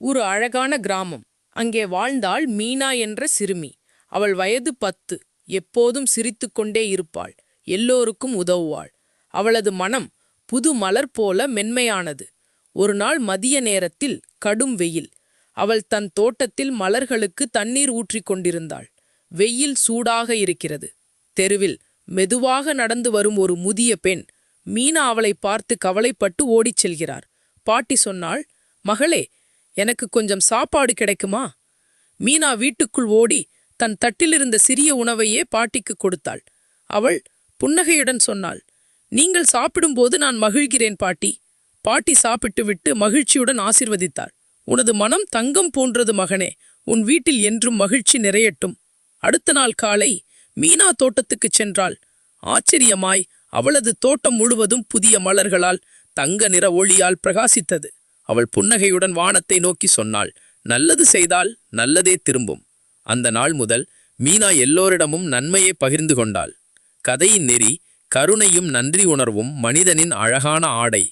ஒரு அழகான கிராமம். அங்கே வாழ்ந்தாள் மீனா என்ற சிறுமி. அவள் வயது பத்து. எப்போதும் சிரித்துக்கொண்டே இருப்பாள். எல்லோருக்கும் உதவுவாள். அவளது மனம் புது மலர் போல மென்மையானது. ஒரு நாள் மதிய நேரத்தில் கடும் வெயில். அவள் தன் தோட்டத்தில் மலர்களுக்கு தண்ணீர் ஊற்றிக் கொண்டிருந்தாள். வெயில் சூடாக இருக்கிறது. தெருவில் மெதுவாக நடந்து வரும் ஒரு முதிய பெண் மீனா அவளை பார்த்து கவலைப்பட்டு ஓடிச் செல்கிறார். பாட்டி சொன்னாள் மகளே எனக்கு கொஞ்சம் சாப்பாடு கிடைக்குமா? மீனா வீட்டுக்குள் ஓடி தன் தட்டிலிருந்த சிறிய உணவையே பாட்டிக்கு கொடுத்தாள். அவள் புன்னகையுடன் சொன்னாள் நீங்கள் சாப்பிடும்போது நான் மகிழ்கிறேன் பாட்டி. பாட்டி சாப்பிட்டுவிட்டு மகிழ்ச்சியுடன் ஆசிர்வதித்தாள். உனது மனம் தங்கம் போன்றது மகனே உன் வீட்டில் என்றும் மகிழ்ச்சி நிறையட்டும். அடுத்த நாள் காலை மீனா தோட்டத்துக்குச் சென்றாள். ஆச்சரியமாய் அவளது தோட்டம் முழுவதும் புதிய மலர்களால் தங்க நிற ஒளியால் பிரகாசித்தது. அவள் புன்னகையுடன் வானத்தை நோக்கி சொன்னாள் நல்லது செய்தால் நல்லதே திரும்பும். அந்த நாள் முதல் மீனா எல்லோரிடமும் நன்மையை பகிர்ந்து கொண்டாள். கதையின் நெறி கருணையும் நன்றி உணர்வும் மனிதனின் அழகான ஆடை.